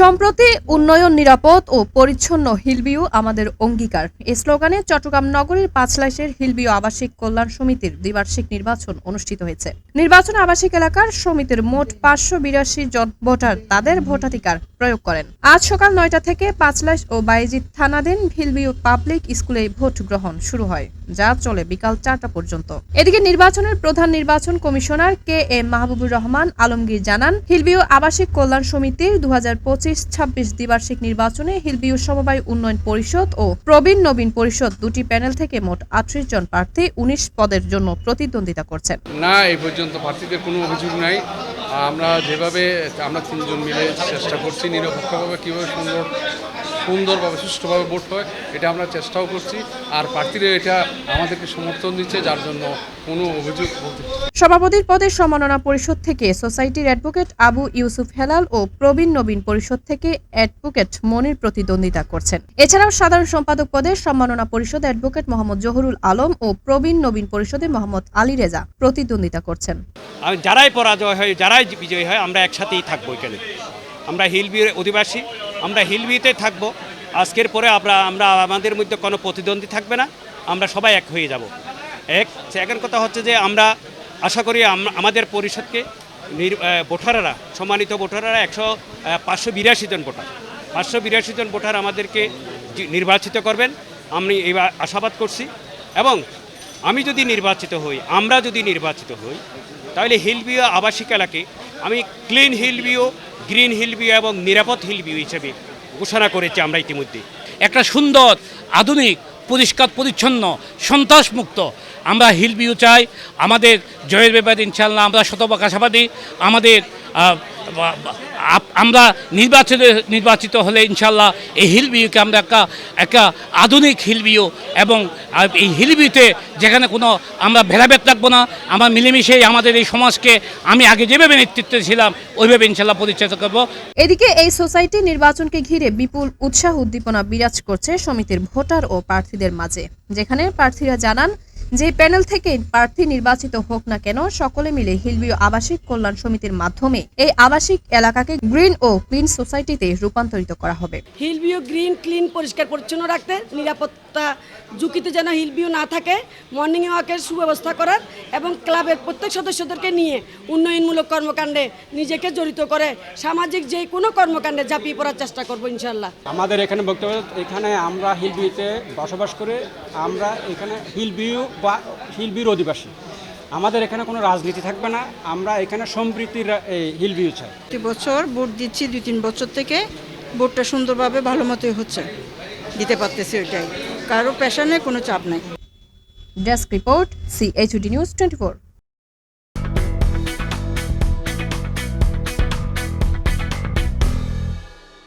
সম্প্রতি উন্নয়ন নিরাপদ ও পরিচ্ছন্ন হিলবিউ আমাদের অঙ্গীকার। এ স্লোগানে চট্টগ্রাম নগরীর পাঁচলাইশের হিলবিউ আবাসিক কল্যাণ সমিতির দ্বিবার্ষিক নির্বাচন অনুষ্ঠিত হয়েছে। নির্বাচন আবাসিক এলাকার সমিতির মোট পাঁচশো বিরাশি জন ভোটার তাদের ভোটাধিকার প্রয়োগ করেন। আজ সকাল নয়টা থেকে পাঁচলাইশ ও বাইজিৎ থানাধীন হিলবিউ পাবলিক স্কুলে ভোট গ্রহণ শুরু হয়, যা চলে বিকাল চারটা পর্যন্ত। এদিকে নির্বাচনের প্রধান নির্বাচন commissioner K M Mahbubur Rahman Alamgir জানান হিলবিউ আবাসিক কল্যাণ সমিতির দু হাজার পঁচিশ ছাব্বিশ দ্বিবার্ষিক নির্বাচনে হিলবিউ সমবায় উন্নয়ন পরিষদ ও প্রবীণ নবীন পরিষদ দুটি প্যানেল থেকে মোট আটত্রিশ জন প্রার্থী উনিশ পদের জন্য প্রতিদ্বন্দ্বিতা করছেন। না এই পর্যন্ত প্রার্থীদের কোনো অভিযোগ নাই। আমরা যেভাবে আমরা তিনজন মিলে চেষ্টা করছি নিরপেক্ষভাবে কীভাবে সুন্দর সুন্দরভাবে সুষ্ঠুভাবে ভোট হয় এটা আমরা চেষ্টাও করছি। আর প্রার্থীরা এটা আমাদেরকে সমর্থন দিচ্ছে যার জন্য কোনো অভিযোগ সভাপতির পদে সম্মাননা পরিষদ থেকে সোসাইটির অ্যাডভোকেট আবু ইউসুফ হেলাল ও প্রবীণ নবীন পরিষদ থেকে অ্যাডভোকেট মনির প্রতিদ্বন্দ্বিতা করছেন। এছাড়াও সাধারণ সম্পাদক পদে সম্মাননা পরিষদ অ্যাডভোকেট মোহাম্মদ জহুরুল আলম ও প্রবীণ নবীন পরিষদে মোহাম্মদ আলী রেজা প্রতিদ্বন্দ্বিতা করছেন। যারাই পরাজয় হয় যারাই বিজয়ী হয় আমরা একসাথেই থাকব এখানে। আমরা হিলবির অধিবাসী, আমরা হিলবিতে থাকব। আজকের পরে আমরা আমরা আমাদের মধ্যে কোনো প্রতিদ্বন্দ্বী থাকবে না। আমরা সবাই এক হয়ে যাব। এক সেকেন্ড কথা হচ্ছে যে আমরা আশা করি আমাদের পরিষদকে ভোটাররা, সম্মানিত ভোটাররা একশো পাঁচশো বিরাশি জন ভোটার, পাঁচশো বিরাশি জন ভোটার আমাদেরকে নির্বাচিত করবেন। আমি এবার আশাবাদ করছি। এবং আমি যদি নির্বাচিত হই, আমরা যদি নির্বাচিত হই, তাহলে হিলবিও আবাসিক এলাকে আমি ক্লিন হিলভিউ গ্রিন হিলভিউ এবং নিরাপদ হিলভিউ হিসেবে ঘোষণা করেছি আমরা ইতিমধ্যে। একটা সুন্দর, আধুনিক, পরিষ্কার, পরিচ্ছন্ন, সন্ত্রাসমুক্ত আমরা হিল ভিউ চাই। আমাদের জয়ের ব্যাপারে ইনশাল্লাহ আমরা শতভাগ আশাবাদী। আমাদের আমরা নির্বাচিত নির্বাচিত হলে ইনশাল্লাহ এই হিলবিউকে আমরা একটা একটা আধুনিক হিল ভিউ এবং এই হিল ভিউতে যেখানে কোনো আমরা ভেদাভেদ রাখব না, আমরা মিলেমিশেই আমাদের এই সমাজকে আমি আগে যেভাবে নেতৃত্বে ছিলাম, ওইভাবে ইনশাল্লাহ পরিচালিত করব। এদিকে এই সোসাইটি নির্বাচনকে ঘিরে বিপুল উৎসাহ উদ্দীপনা বিরাজ করছে সমিতির ভোটার ও প্রার্থীদের মাঝে, যেখানে প্রার্থীরা জানান যে প্যানেল থেকে প্রার্থী নির্বাচিত হোক না কেন সকলে মিলে হিলবিও আবাসিক কল্যাণ সমিতির মাধ্যমে এই আবাসিক এলাকাকে গ্রিন ও ক্লিন সোসাইটিতে রূপান্তরিত করা হবে। হিলবিও গ্রিন ক্লিন পরিষ্কার পরিচ্ছন্ন রাখতে নিরাপত্তা ঝুঁকিতে যেন হিলবিও না থাকে মর্নিং ওয়াকের সুব্যবস্থা করার এবং ক্লাবের প্রত্যেক সদস্যদেরকে নিয়ে উন্নয়নমূলক কর্মকাণ্ডে নিজেকে জড়িত করে সামাজিক যে কোনো কর্মকাণ্ডে ঝাঁপিয়ে পড়ার চেষ্টা করব ইনশাল্লাহ আমাদের এখানে বক্তব্য এখানে আমরা হিলবিউতে বসবাস করে আমরা এখানে হিলবিউ বা হিলবিউর অধিবাসী। আমাদের এখানে কোনো রাজনীতি থাকবে না। আমরা এখানে সম্প্রীতির এই হিলবিউ চাই। প্রতি বছর ভোট দিচ্ছি দুই তিন বছর থেকে ভোটটা সুন্দরভাবে ভালো মতোই হচ্ছে। দিতে পারতেছি ওইটাই। কারও প্যাশনে কোনো চাপ নাই। Desk report CHD news twenty